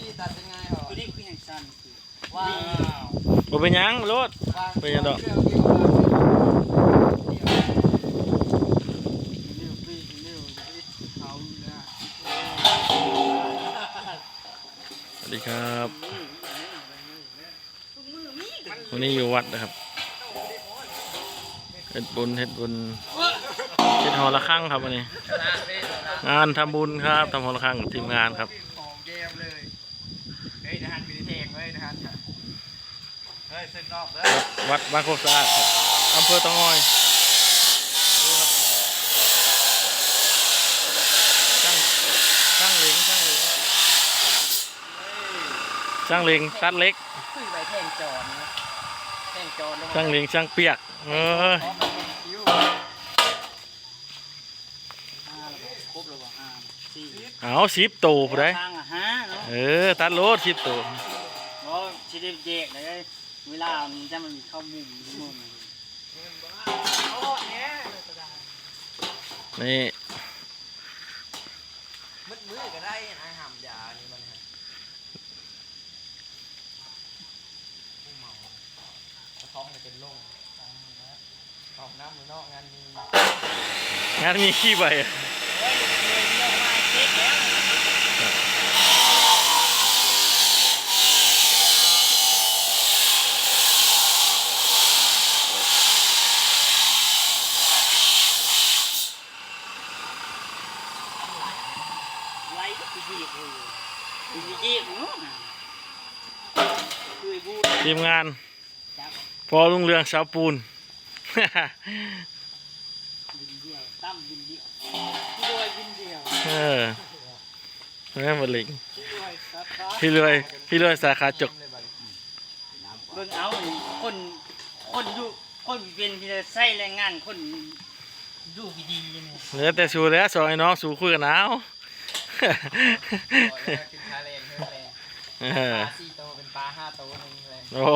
นี่ตัดยังไงเหรอตัวนี้คือแห่งสั้นคือว้าวบ่เป็นหยังรถวางเป็นยังดอกเครื่องเดียววางเดียวเดียวเดียวเขาอยู่นะสวัสดีครับ วันนี้อยู่วัดนะครับเฮ็ดบุญเฮ็ดบุญเฮ็ดหอละครั้งครับวันนี้ งานทำบุญครับทำหอละครั้งกับทีมงานครับ ของเกมเลยเฮ้ยทหารมีแทงเฮ้ยทหารเฮ้ยเส้ นนอกเลยวัดบ้านโคกสะอาดครับอำเภอเตางอยดูครับช่างช่างเหลงช่างเหลงช่างเหลงตัดเล็กคือไปแทงจอนนะแทงจอนลงมาช่างเหลงช่างเปียกเออพร้อมกับคิ้วห้าระบบครบระบบห้าสี่เอาสิบตูผู้ใดทางอะห้าเนาะเออตัดโลดสิบตู เพราะชิได้แยกเลย เวลามันจะมันเข้ามุมมุมโอ้แหน่นี่มืดมืดก็ได้นะหำยานี่มันฮะผู้เมากระท้องมันเป็นโล่งออกน้ำมือนอกงานมีงานมีขี้ใบอะ เฮ้ยเลยเรื่องมาเช็คแล้วไล่ก็คือเหยียบเลยคือเหยียบเนาะคือบู ที มงานจับพอลุงเรืองสาวปูนบินเดียวตั้มบินเดียวพี่รวยบินเดียวเออแม่มาลิงพี่รวยครับพี่รวยพี่รวยสาขาจกเบิ่งเอานี่คนคนอยู่คนเป็นที่จะใช้แรงงานคนอยู่ดีๆเนี่ยเหลือแต่สูแล้วสองไอ้น้องสูคุยกันหนาวกินคาเลนเพิ่มแรงเอปอลา สี่โตวเป็นปลาห้าโตวนึงเลยโอ้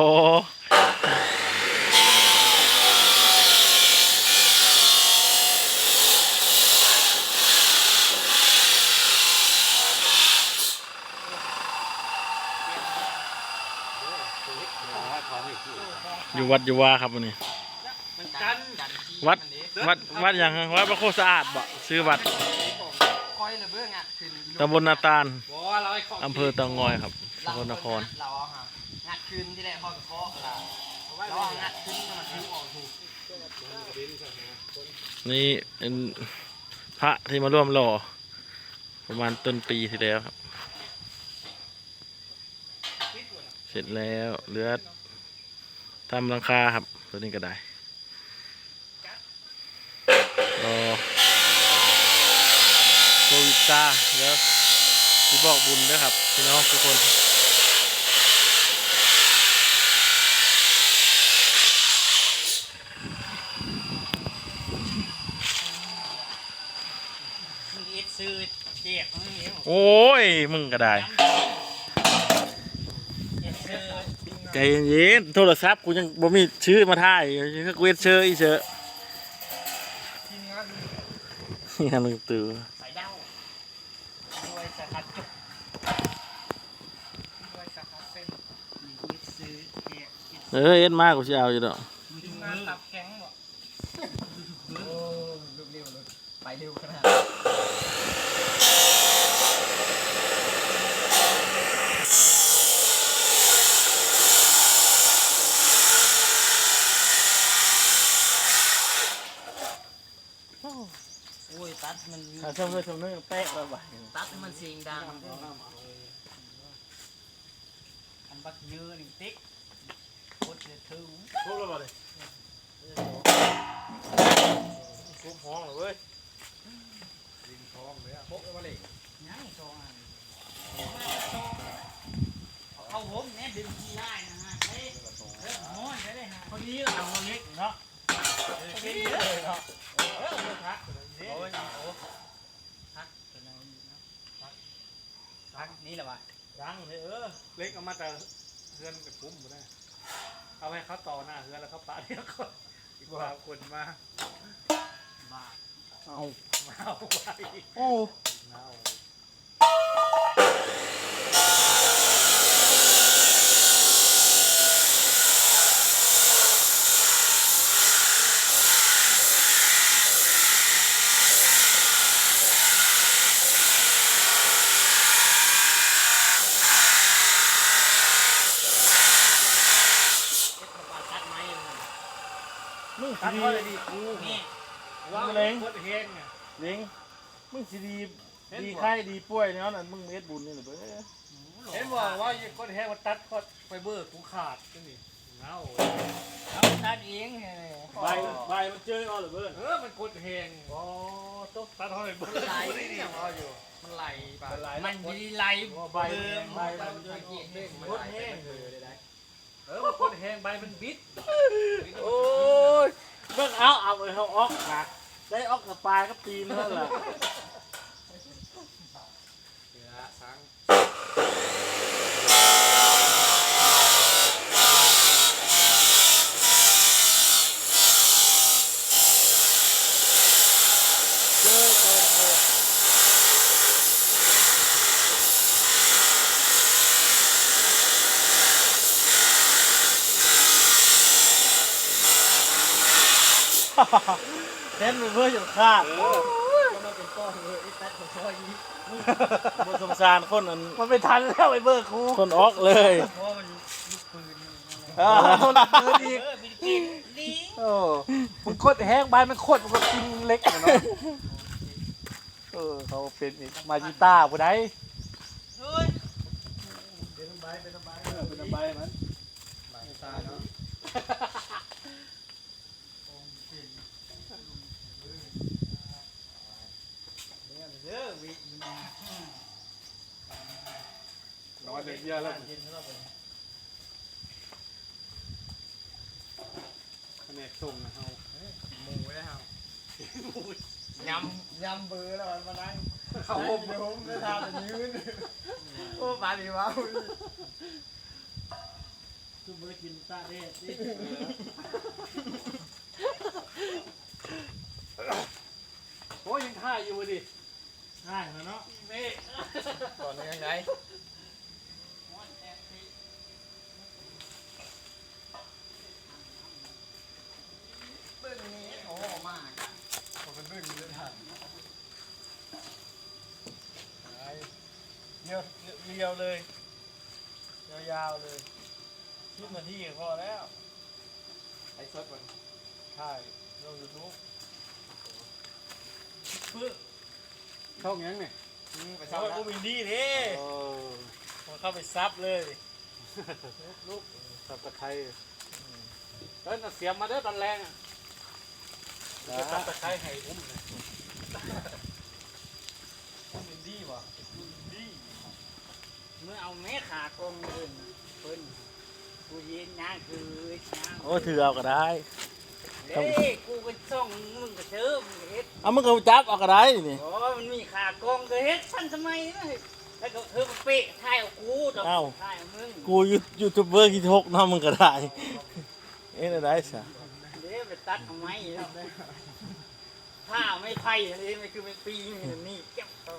อยู่วัดอยู่ว่าครับวันนี้ มันกันวัดวัดวัดอย่างฮะวัดพระโคสะอาดบ่ซื้อวัดคอยระเบื้องอะขึ้นตำบลนาตาลบ่เราให้ข้อำเภอเตางอยครับสกลนคร เราเอาฮะงัดขึ้นที่แรกข้อกับข้อเราเราเอางัดขึ้นมันทิ้งออกถูกนี่เป็นพระที่มาร่วมหล่อประมาณต้นปีที่แล้วครับ เสร็จแล้วเหลือทำหลังคาครับ ตัวนี้ก็ได้รอโควิดซาเดี๋ยวที่บอกบุญด้วยครับ พี่น้องทุกคน มึงเอ็ดซื้อเจ็บมึงเอ็ด โอ้ย มึงก็ได้ ใจเย็นโทรศัพท์กูยังบ่มีชื่อมาถ่ายก็กูเฮ็ดเชอร์อีเชอทีมงานงานมึงตื่นใส่เด้าด้วยสกัดจุกด้วเออเอ็ดมากกูสิเอาอยู่ดอก มึง ที ดู ม มื งาน อ ตับแข็งบ่โอ้ลูกเร็วเลยไปเร็วขนาด โอ้ยตัด มันถ้าชมเลยชมเลยแป๊ะไปบ่ตัดให้มันเสียงดังอันบักเยอะนี่ติ๊กโคตรจะถึงครบแล้วบ่เลยครบห้องเลยเว้ยพกแล้วมาเลยยังสองอันเอาผมเนี่ยดึงที่ได้นะฮะเฮ้ยเฮ้ยม้อนได้เลยฮะคนนี้เราคนเล็กเนาะคนนี้เลยเนาะเออพักโอ้ยโอ้พักเป็นอะไรเนาะพัก พักนี่แหละวะยังเลยเออเล็กเอามาแต่เฮือนกับคุ้มบ่ได้เอาให้เขาต่อหน้าเฮือนแล้วเขาปาเรียกคนอีกว่าคนมาบ้าเอามาเอาไว้โอ้มาเอา ตัดดีเขาเลยดีกูนี่ว่าเล้งโคตรเฮงเนี่ยเล้งมึงสิดีเห็นบ่ดีไข้ดีป่วยแล้วนั่นมึงเม็ดบุญนี่แหละเบ้อเห็นบอกว่าโคตรเฮงมันตัดโคตรไฟเบอร์กูขาดจังนี่เงาเอาตัดเองเลยใบใบมันเจอเอาหรือเบ้อเออมันโคตรเฮงอ๋อตุ๊กตัดเขาเลยเบอร์ไหลกูได้ดีเอาอยู่มันไหลไปเป็นไรมันมีไหลใบใบมันเจอสังเกตเด้งมันโคไหตลรไปแห้งมันเลยได้เออมันโคตรเฮงใบมันบิดโอ้ย เบิ่งเอาเอาเอาออกนะได้ออกสปายก็ตีนเท่านั้นแหละ เสือสัง เจอคนโหด เต้นไปเพื่อจะฆ่าดก็มาเป็นก้อนเลยไอ้ตัดของซอยนี้บนสงสารคนอันมันไม่ทันแล้วไอ้เบอร์กูคนออกเลยเพราะว่ามันลูกปืนอ่าคนเดินอีกเออมีกินลิงโอ้มันโคตรแห้งใบมันโคตรมันก็กินเล็กอะเนาะเออเขาเป็นอีกมาจิต้าผู้ใดเฮ้ยเป็นใบเป็นใบเป็นใบมันตาเนาะ เด้อวิมัน นอนเดี ยวแล้วเย็นแล้วเป็นคะแนนส่งนะเฮาหมูแล้ครับยำยำเบอร์แล้วมันมานั่งเขาโอ้โหผมไม่ทานแต่ยืนโอ้บาดีว้าวคือไม่ได้กินตาเด็ดโอ้ยยังท่ายอยู่ดิง่ายนะเนาะเม่ก่อนยังไงเบิ้งนี้โอ้มาก ผมเป็นเรื่องนี้เลยท่าน เรียวเรียวเลย ยาวๆเลยชิมมาที่พอแล้ว ไอ้สดมันใช่ลงยูทูบช่องยังเนี่ยไปโอ้ซ้ำยแล้วกูมีดีเด้โอ้มันเข้าไปซับเลยลูกสับตะไคร้เดินเอาเสียมมาเด้อตอนแรงอะจะสับตะไคร้ให้อุ้มเลย กูมีดีว่ะกูมีดี เมื่อเอาแม่ขากงเดินเพิ่นกูยินย่างคือย้างโอ้ถือเอาก็ได้ เฮ้ยกูก็ส่งมึงก็เชิมเฮ็ดเอามึงก็จับเอาก็ได้นี่โอ้มันมีขากองก็เฮ็ดทันสมัยนะเฮ้ยแล้วก็เธอมาเปะถ่ายเอากูดอกถ่ายเอามึงกูยูยูทูบเบอร์กี่ทกเนาะมึงก็ได้ เอ๊ะได้สะเดี๋ยวไปตัดทำไมเนาะถ้าไม่ไผ่อะไรไม่คือไม่ปีนี่เก็บเอา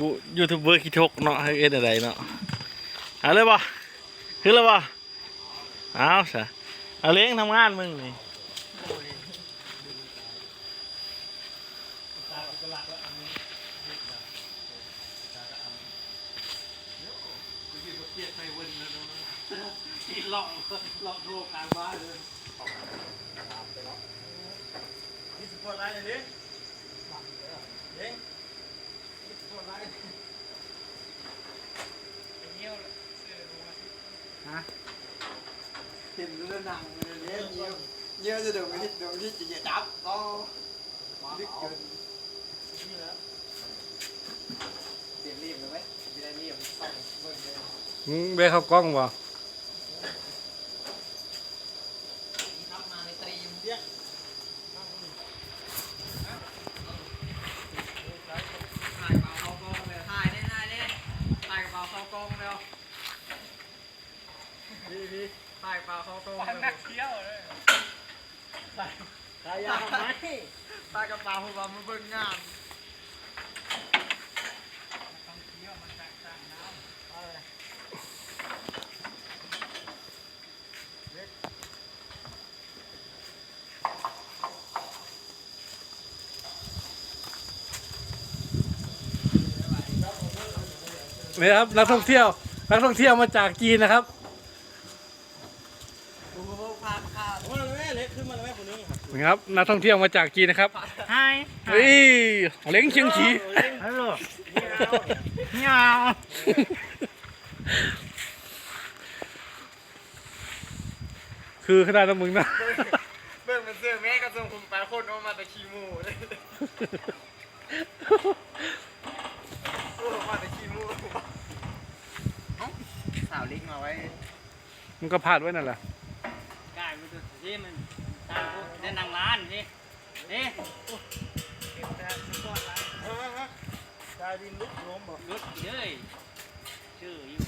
กูยูทูบเบอร์กี่ทกเนาะให้เอ็ดอะไรเนาะเอาเลยป่ะคือเลยป่ะเอาสะเอาเลี้ยงทำงานมึงนี่ลอกลอกโลกางบ้าเลยนี่สปอร์ตไลน์เลยดิเลี้ ฮะเห็นเรื่องหนังเลยเนี่ยเยอะเยอะจะโดนไม่เดี๋ยวที่จะดับก็ลึกเกินนี่แล้วเปลี่ยนรียบเลยไหมไม่ได้รียบส่องเบิ่งเลยมึงเบ้เข้ากล้องวะำมาในตรีม เลี้ยง ถ่ายเบาเข้ากองเลยถ่ายได้ถ่ายได้ถ่ายเบาเข้ากองแล้ว ดีดีถ่ายเบาเข้ากองนัเลยกเที่ยวเลยขายาวไหมถ่ายกระเป๋าผมว่ามาเบิ่งงานนี่ครับนักท่องเที่ยวนักท่องเที่ยวมาจากจีนนะครับ ผมก็พาพา โอ้ยแม่เล็กขึ้น นะครับนักท่องเที่ยวมาจากจีนนะครับไฮเฮ้ยเล้งเชียงฉีฮัลโหลเมียวคือขนาดนั้นมึงนะเบิ่งมันเสื้อแม่กระทรงคุมไปคนเอามาแต่ขี้มูเลยโอ้มาแต่ขี้มูเอ้าสาวเล็กมาไว้ มึงก็พลาดไว้นั่นแหละามกูได้นั่งร้านสินี่กายดินลุกล้มบ่ลุกเลยชื่ออยู่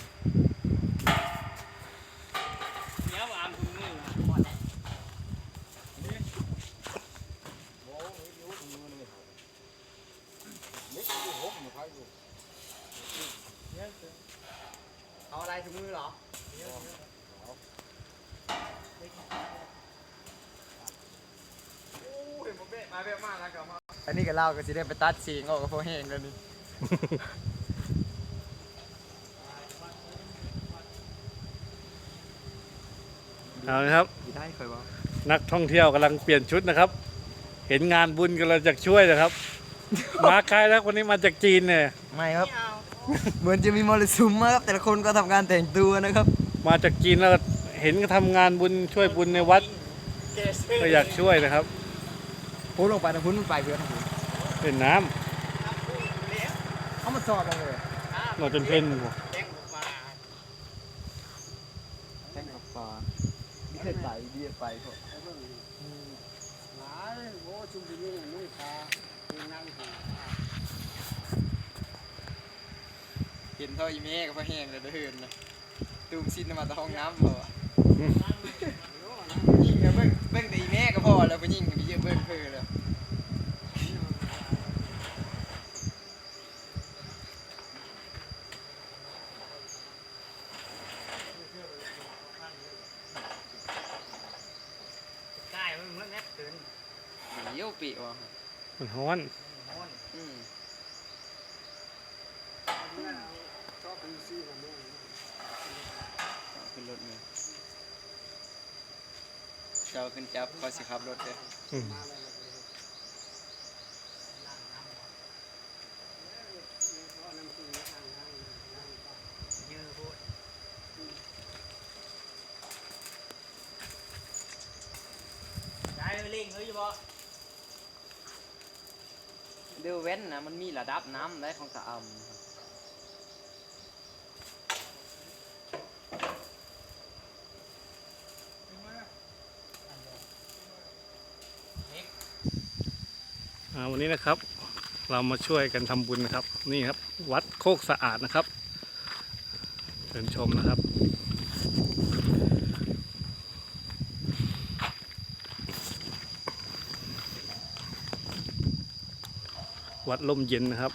เดี๋ยวอามคุณมือมาเอาอะไรถุงมือเหรอโอ้ยมา เบะมาเบะมากแล้วกับมาอันนี้ก็เล่าก็สิได้ไปตัดสีงออกกับพวกแห้งแล้วนี่เอาละครับ ได้เคยว่านักท่องเที่ยวกำลังเปลี่ยนชุดนะครับ เห็นงานบุญกำลังจะช่วยนะครับ มาใครแล้วคนนี้มาจากจีนเนี่ย ไม่ครับ เหมือนจะมีมรสุมมาครับ แต่ละคนก็ทำการแต่งตัวนะครับ มาจากจีนแล้วเห็นก็ทำงานบุญช่วยบุญในวัดก็อยากช่วยนะครับ พูดลงไปนะพุ่นมันไปเพื่อนครับเล่นน้เอามาสอบกันเลยำหนอจนเพ่นหัวแท่งกับปลาเบียดไปเบียดไปพวกเห็นเท่าอีเมฆกับพ่อแห้งเลยเดินนะตูมซินมาแต่ห้องน้ำพอยิงเนี่ยเบิ่งเบิ่งแต่อีเมฆก็พอแล้วไปยิงกันไปเยอะเบิ่งเพื่อเลย กายมันเหมือนแอปตื่น เยี่ยวปีวะ มัน ฮ้อนอืมขึ้นรถเลยเจ้าขึ้นจับคอยสิขับรถเลยอืม ยือพูดได้เล่งเฮ้ยบ่ เดือเว้ นะมันมีระดับน้ำได้ของตะอำอ่าวันนี้นะครับเรามาช่วยกันทำบุญนะครับ นี่ครับ วัดโคกสะอาดนะครับเชิญชมนะครับ วัดลมเย็นนะครับ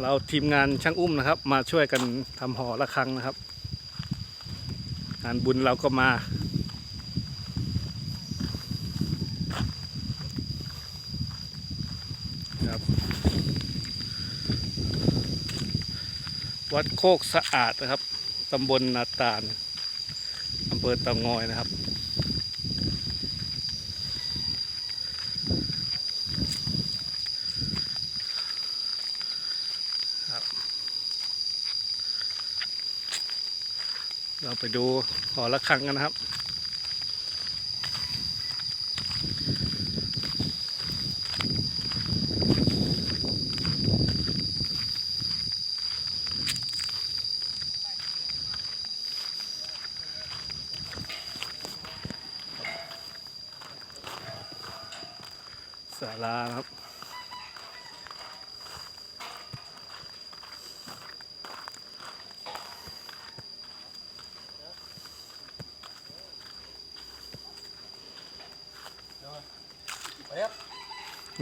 เราทีมงานช่างอุ้มนะครับ มาช่วยกันทำหอระฆังนะครับ งานบุญเราก็มา ครับ วัดโคกสะอาดนะครับตำบลนาตาลอำเภอเตางอยนะครับ เราไปดูหอระฆังกันนะครับ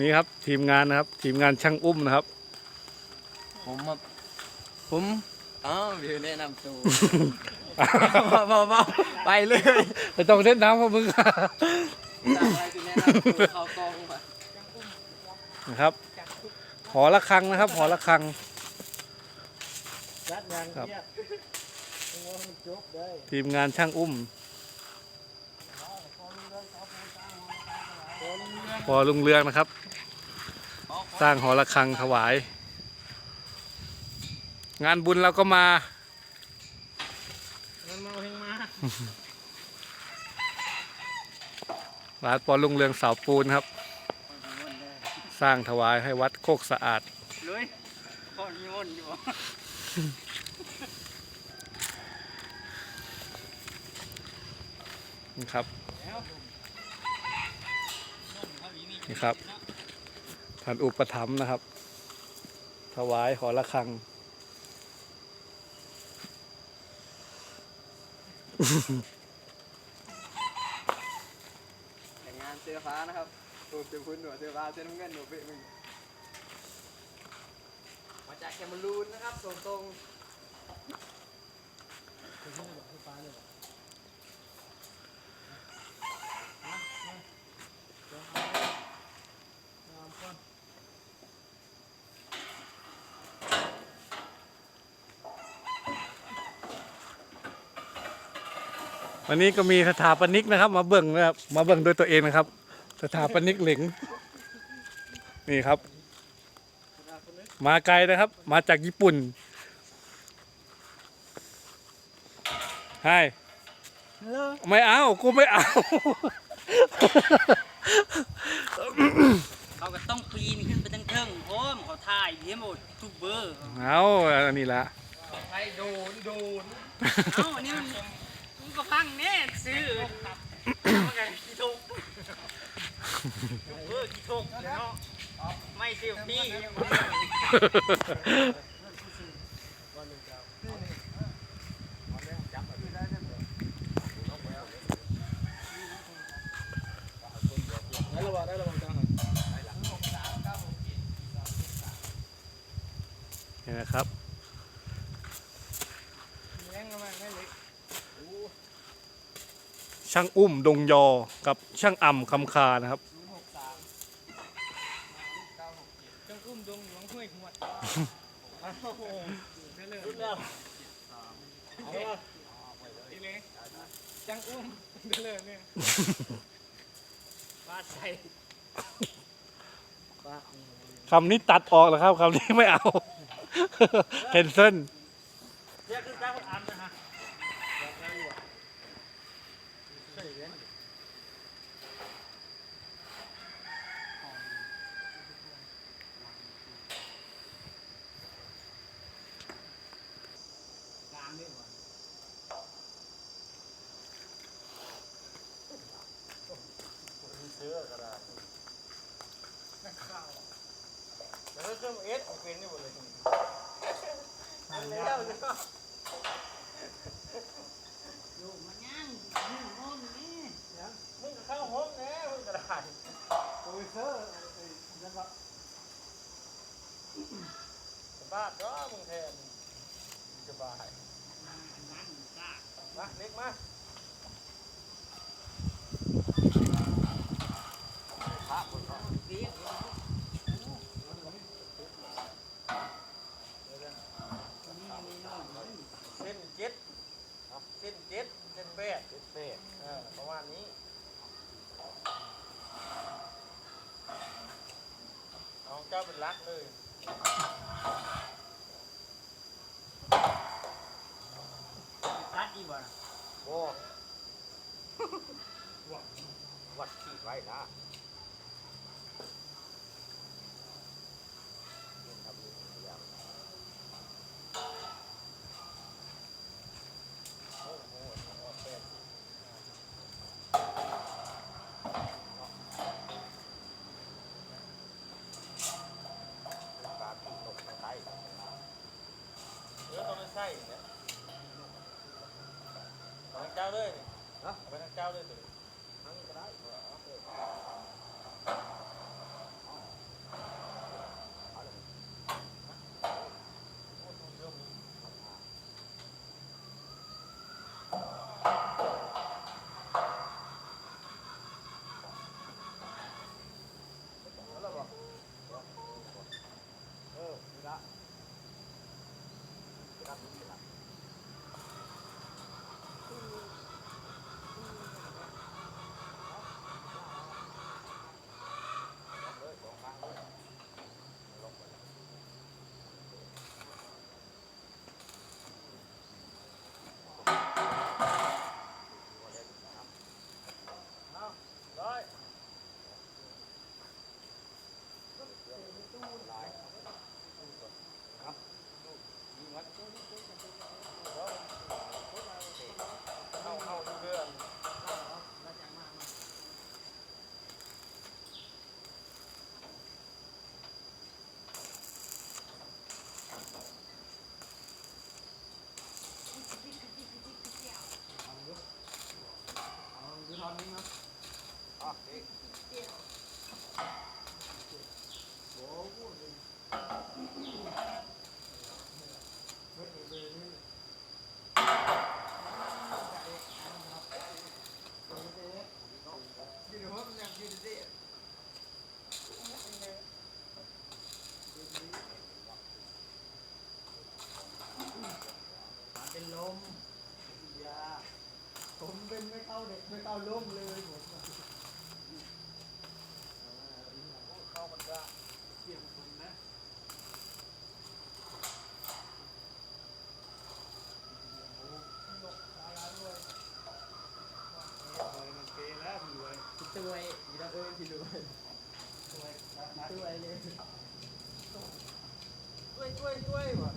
นี่ครับทีมงานนะครับ ทีมงานช่างอุ้มนะครับ ผมมาผมอ้าวเดี๋ยวแนะนำตัวมามามาไปเลยไปต้องเล่นน้ำกับมึงอะไรจะแนะนำตัวเขากองมานะครับหอระฆังนะครับหอระฆังรัดยังครับเทียบจบได้ทีมงานช่างอุ้มพอลุงเรืองนะครับ สร้างหอระฆังถวาย งานบุญเราก็มามันมาเฮงมา ร้านปอลุงเรืองเสาปูนครับ สร้างถวายให้วัดโคกสะอาดเลยพอมีมนอยู่นี่ครับ นี่ครับ ท่านอุปถัมภ์นะครับ ถวายหอระฆัง แต่งงานเสื้อฟ้านะครับโอ้เสื้อคุณหนวดเสื้อฟ้าเสื้อน้ำเงินหนวดเป๊ะมึงมาจากแคมรูนนะครับส่งตรง วันนี้ก็มีสถาปนิกนะครับ มาเบิ่งนะครับมาเบิ่งด้วยตัวเองนะครับ สถาปนิกเหล็งนี่ครับ มาไกลนะครับ มาจากญี่ปุ่นใช่ไม่เอากูไม่เอาเขาก็ต้องปีนขึ้นไปตั้งเทิงโอ้มเขาถ่ายเพียหมดทุกเบอร์เอาอันนี้ละใครโดนโดนเอ้าอันนี้มันมึง ก็ฟังแน่ซื้อมันกันกี่ทุกเออกี่ทุกเนาะไม่เซลฟี่ นี่นะครับ ช่างอุ้มดงยอกับช่างอ่ำคำคานะครับจังอุ้มดงหลวงห้วยหวดโอ้โหเรื่อยๆแล้วอีเล็กจังอุ้มเรื่อยๆเนี่ยบ้าใส่คำนี้ตัดออกแล้วครับคำนี้ไม่เอาเคนเซิล เนี่ยคือการอันนะฮะกลางด้วยวะ แล้ว เครื่องเอสเป็นนี่หมดเลยอยู่มันย่างหนึ่งห้องนี่มึงเข้าห้องแน่มึงกระดาษโอ้ยเซอร์นะครับสบายก็มึงแทนสบายมาเล็กมา เรียก เส้นเจ็ดเส้นเจ็ดเส้นแปดเส้นแปดเออประมาณนี้ เอาเจ้าเป็นรักเลยตัดอีบ่โอ้ วัดขีดไว้นะ ช้อนนึงครับอะเด็กโอ้โหเด็กเฮ้ยเฮ้ย ตัวยมีดับเบิ้ลพี่ด้วยตัวยเลยตัวยตัวยตัวยว่ะ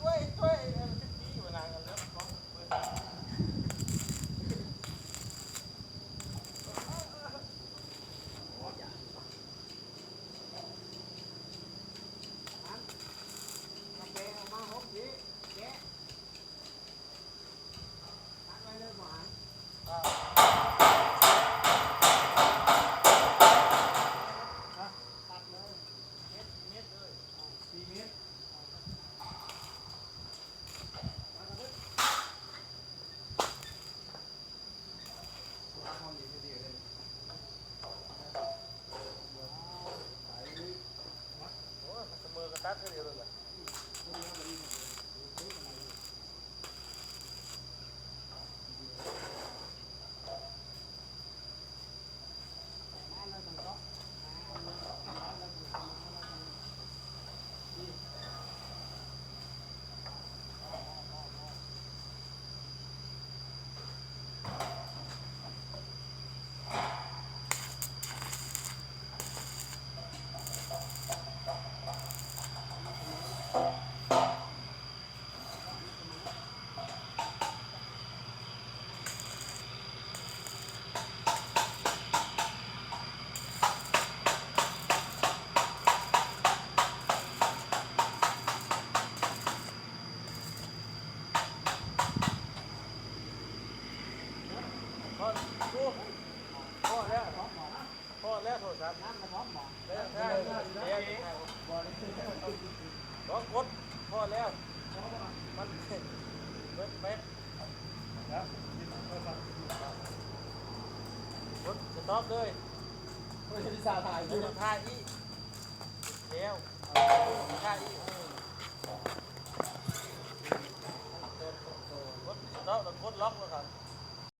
ตัวยตัวยเออที่อยู่นานกันแล้ว ಬ್ಯಾಟ್ರಿ ಇರಲ್ಲ tươi